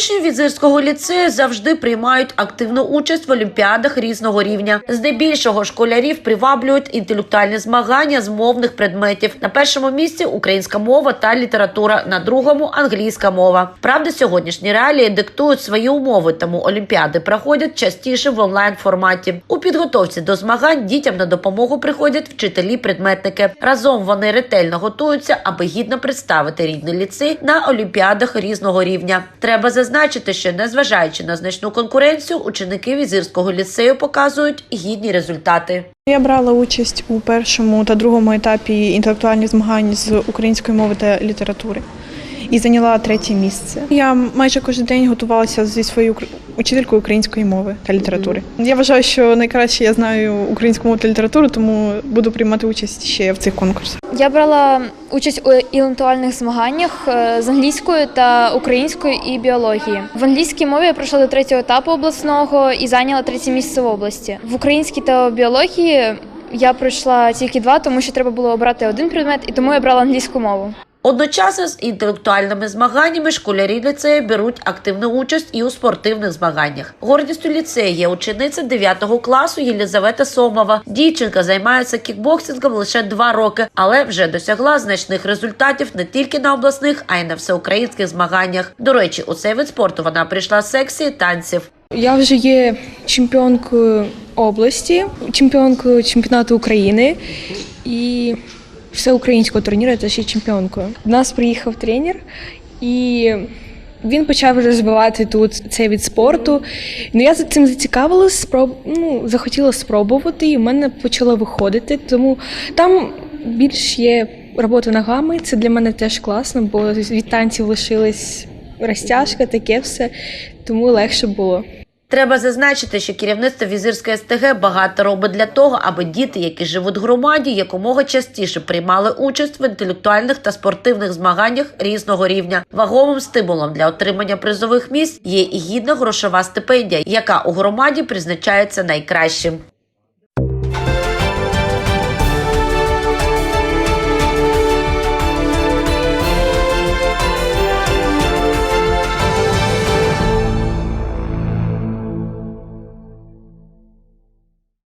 Учні візирського ліцею завжди приймають активну участь в олімпіадах різного рівня. Здебільшого школярів приваблюють інтелектуальні змагання з мовних предметів. На першому місці українська мова та література, на другому англійська мова. Правда, сьогоднішні реалії диктують свої умови, тому олімпіади проходять частіше в онлайн форматі. У підготовці до змагань дітям на допомогу приходять вчителі-предметники. Разом вони ретельно готуються, аби гідно представити рідний ліцей на олімпіадах різного рівня. Треба зазначити, що незважаючи на значну конкуренцію, ученики візирського ліцею показують гідні результати. Я брала участь у першому та другому етапі інтелектуальних змагань з української мови та літератури і зайняла третє місце. Я майже кожен день готувалася зі своєю учителькою української мови та літератури. Я вважаю, що найкраще я знаю українську мову та літературу, тому буду приймати участь ще в цих конкурсах. Я брала участь у інтелектуальних змаганнях е, з англійської та української і біології. В англійській мові я пройшла до третього етапу обласного і зайняла третє місце в області. В українській та біології я пройшла тільки два, тому що треба було обрати один предмет, і тому я брала англійську мову. Одночасно з інтелектуальними змаганнями школярі ліцею беруть активну участь і у спортивних змаганнях. Гордістю ліцею є учениця 9 класу Єлізавета Сомова. Дівчинка займається кікбоксингом лише два роки, але вже досягла значних результатів не тільки на обласних, а й на всеукраїнських змаганнях. До речі, у цей вид спорту вона прийшла з секції танців. Я вже є чемпіонкою області, чемпіонкою чемпіонату України і всеукраїнського турніру теж є чемпіонкою. До нас приїхав тренер і. Він почав розвивати тут цей від спорту. Ну я за цим зацікавилась, спроб... ну, захотіла спробувати, і в мене почало виходити. Тому там більш є робота ногами. Це для мене теж класно, бо від танців лишилась розтяжка, таке все, тому легше було. Треба зазначити, що керівництво візирської СТГ багато робить для того, аби діти, які живуть в громаді, якомога частіше приймали участь в інтелектуальних та спортивних змаганнях різного рівня. Ваговим стимулом для отримання призових місць є і гідна грошова стипендія, яка у громаді призначається найкращим.